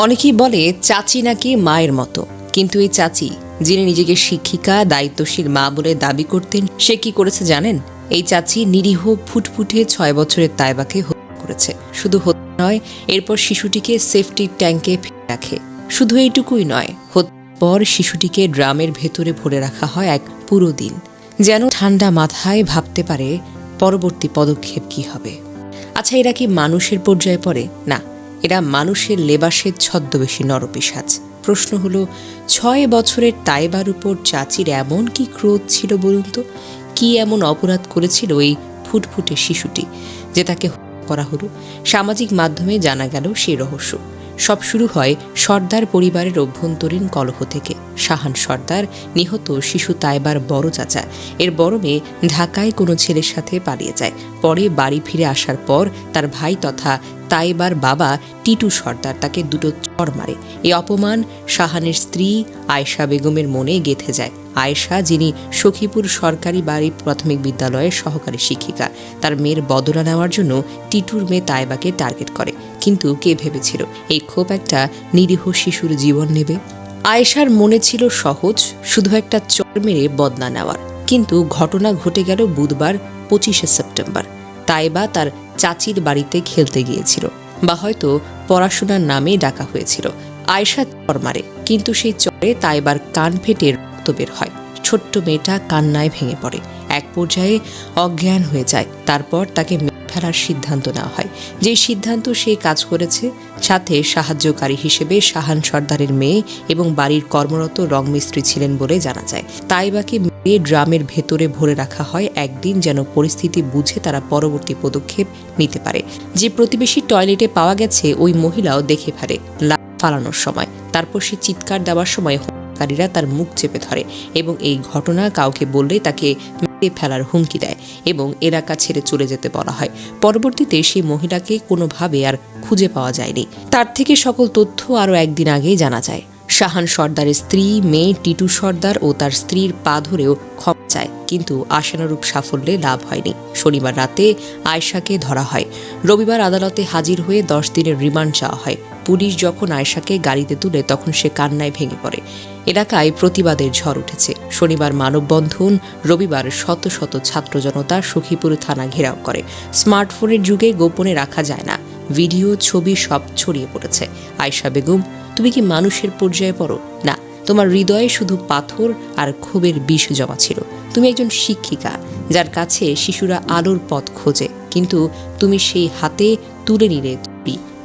অনেকেই বলে চাচি নাকি মায়ের মতো। কিন্তু এই চাচি, যিনি নিজেকে শিক্ষিকা, দায়িত্বশীল মা বলে দাবি করতেন, সে কি করেছে জানেন? এই চাচি নিরীহ, ফুটফুটে ছয় বছরের তাইবাকে হত্যা করেছে। শুধু হত্যা নয়, এরপর শিশুটিকে সেফটি ট্যাঙ্কে ফেলে রাখে। শুধু এইটুকুই নয়, হত্যার পর শিশুটিকে ড্রামের ভেতরে ভরে রাখা হয় এক পুরো দিন। যেন ঠান্ডা মাথায় ভাবতে পারে পরবর্তী পদক্ষেপ কি হবে। আচ্ছা এরা কি মানুষের পর্যায়ে পড়ে? না এরা মানুষের লেবাসের ছদ্মবেশী নরপিসাজ প্রশ্ন হলো, ছয় বছরের তাইবার উপর চাচির এমন কি ক্রোধ ছিল বলুন তো? কি এমন অপরাধ করেছিল এই ফুটফুটে শিশুটি, যে তাকে করা হলো? সামাজিক মাধ্যমে জানা গেল সেই রহস্য। সব শুরু হয় সর্দার পরিবারের অভ্যন্তরীণ কলহ থেকে। শাহান সর্দার, নিহত শিশু তাইবার বড় চাচা। এর বড় মেয়ে ঢাকায় কোনো ছেলের সাথে পালিয়ে যায়। পরে বাড়ি ফিরে আসার পর তার ভাই তথা তাইবার বাবা টিটু সর্দার তাকে দুটো চড় মারে। এই অপমান শাহানের স্ত্রী আয়েশা বেগমের মনে গেঁথে যায়। আয়েশা, যিনি সখীপুর সরকারি বাড়ি প্রাথমিক বিদ্যালয়ের সহকারী শিক্ষিকা, তার মেয়ের বদলা নেওয়ার জন্য টিটুর মেয়ে তাইবাকে টার্গেট করে। কিন্তু কে ভেবেছিল, এই ক্ষোভ একটা নিরীহ শিশুর জীবন নেবে? আয়েশার মনে ছিল সহজ, শুধু একটা চর মেরে বদলা নেওয়ার। কিন্তু ঘটনা ঘটে গেল বুধবার, পঁচিশে সেপ্টেম্বর। তাইবা তার চাচির বাড়িতে খেলতে গিয়েছিল। বা হয়তো পড়াশোনার নামে ডাকা হয়েছিল। আয়সা চর মারে, কিন্তু সেই চরে তাইবার কান ফেটে রক্ত বের হয়। ছোট্ট মেয়েটা কান্নায় ভেঙে পড়ে। এক পর্যায়ে অজ্ঞান হয়ে যায়, তারপর তাকে ফেলার সিদ্ধান্ত নেওয়া হয়। যে সিদ্ধান্ত সে কাজ করেছে, সাথে সাহায্যকারী হিসেবে শাহান সর্দারের মেয়ে এবং বাড়ির কর্মরত রংমিস্ত্রি ছিলেন বলে জানা যায়। তাইবাকে মেরে ড্রামের ভেতরে ভরে রাখা হয়, একদিন যেন পরিস্থিতি বুঝে তারা পরবর্তী পদক্ষেপ নিতে পারে। যে প্রতিবেশী টয়লেটে পাওয়া গেছে, ওই মহিলাও দেখে ফেলে ফালানোর সময়। তারপর সে চিৎকার দেওয়ার সময় হত্যাকারীরা তার মুখ চেপে ধরে এবং এই ঘটনা কাউকে বললে তাকে ফেলার হুমকি দেয় এবং এলাকা ছেড়ে চলে যেতে বলা হয়। পরবর্তীতে সেই মহিলাকে কোনোভাবে আর খুঁজে পাওয়া যায়নি। তার থেকে সকল তথ্য আরও একদিন আগেই জানা যায়। শাহান সর্দারের স্ত্রী, মেয়ে টিটু সর্দার ও তার স্ত্রীর পা ধরেও ক্ষমা চায়, কিন্তু আশানুরূপ সাফল্যে লাভ হয়নি। শনিবার রাতে আয়শাকে ধরা হয়। রবিবার আদালতে হাজির হয়ে দশ দিনের রিমান্ড চাওয়া হয়। পুলিশ যখন আয়শাকে গাড়িতে তুলে, তখন সে কান্নায় ভেঙে পড়ে। এলাকায় প্রতিবাদের ঝড় উঠেছে। শনিবার মানববন্ধন, রবিবার শত শত ছাত্র জনতা সখীপুর থানা ঘেরাও করে। স্মার্টফোনের যুগে গোপনে রাখা যায় না। ভিডিও, ছবি সব ছড়িয়ে পড়েছে। আয়শা বেগম, তুমি কি মানুষের পর্যায়ে পড়ো? না, তোমার হৃদয়ে শুধু পাথর আর ক্ষোভের বিষ জমা ছিল। তুমি একজন শিক্ষিকা, যার কাছে শিশুরা আলোর পথ খোঁজে। কিন্তু তুমি সেই হাতে তুলে নিলে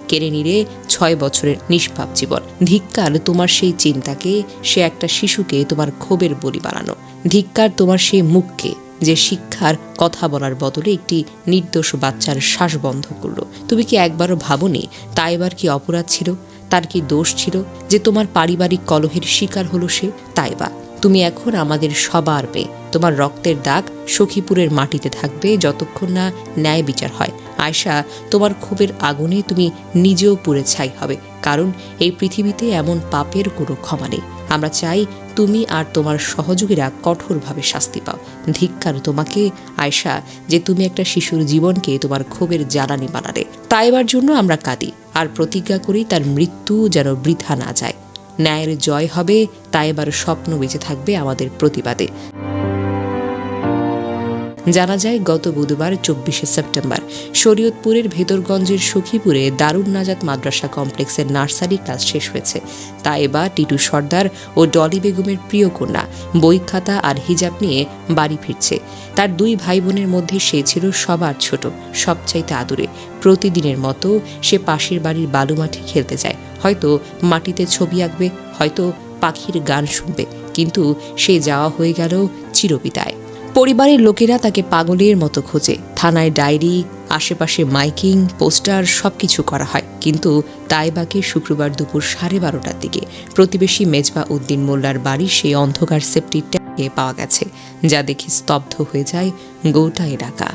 কেড়ে নিলে ছয় বছরের নিষ্পাপ জীবন। ধিক্কার তোমার সেই চিন্তাকে, সে একটা শিশুকে তোমার ক্ষোভের বলি বানানো। ধিক্কার তোমার সেই মুখকে, যে শিক্ষার কথা বলার বদলে একটি নির্দোষ বাচ্চার শ্বাস বন্ধ করল। তুমি কি একবারও ভাবনি, তা এবার কি অপরাধ ছিল? তার কি দোষ ছিল? যে তোমার পারিবারিক কলহের শিকার হলো সে? তাই বা। তুমি এখন আমাদের সবার মেয়ে তোমার রক্তের দাগ সখীপুরের মাটিতে থাকবে যতক্ষণ না ন্যায় বিচার হয়। আয়শা, তোমার ক্ষোভের আগুনে তুমি নিজেও পুড়ে ছাই হবে, কারণ এই পৃথিবীতে এমন পাপের কোনো ক্ষমা নেই। আমরা চাই তুমি আর তোমার সহযোগীরা কঠোরভাবে শাস্তি পাও। ধিক্কার তোমাকে, আয়শা, যে তুমি একটা শিশুর জীবনকে তোমার ক্ষোভের জ্বালানি বানালে। তাইবার জন্য আমরা কাঁদি, আর প্রতিজ্ঞা করি তার মৃত্যু যেন বৃথা না যায়। ন্যায়ের জয় হবে তাই এবার স্বপ্ন বেঁচে থাকবে আমাদের প্রতিবাদে। জানা যায়, গত বুধবার, চব্বিশে সেপ্টেম্বর, শরীয়তপুরের ভেতরগঞ্জের সখীপুরে দারুণ নাজাত মাদ্রাসা কমপ্লেক্সের নার্সারি ক্লাস শেষ হয়েছে। তা এবার টিটু সর্দার ও ডলি বেগমের প্রিয় কন্যা, বই খাতা আর হিজাব নিয়ে বাড়ি ফিরছে। তার দুই ভাই বোনের মধ্যে সে ছিল সবার ছোট, সবচাইতে আদুরে। প্রতিদিনের মতো সে পাশের বাড়ির বালুমাঠে খেলতে যায়। হয়তো মাটিতে ছবি আঁকবে, হয়তো পাখির গান শুনবে, কিন্তু সে যাওয়া হয়ে গেল চিরবিদায়। পরিবারের লোকেরা তাকে পাগলের মতো খোঁজে। থানায় ডায়েরি, আশেপাশে মাইকিং, পোস্টার সবকিছু করা হয়। কিন্তু তাইবাকে শুক্রবার দুপুর সাড়ে বারোটার দিকে প্রতিবেশী মেজবা উদ্দিন মোল্লার বাড়ির সেই অন্ধকার সেপ্টিক ট্যাঙ্কে পাওয়া গেছে, যা দেখে স্তব্ধ হয়ে যায় গোটা এলাকা।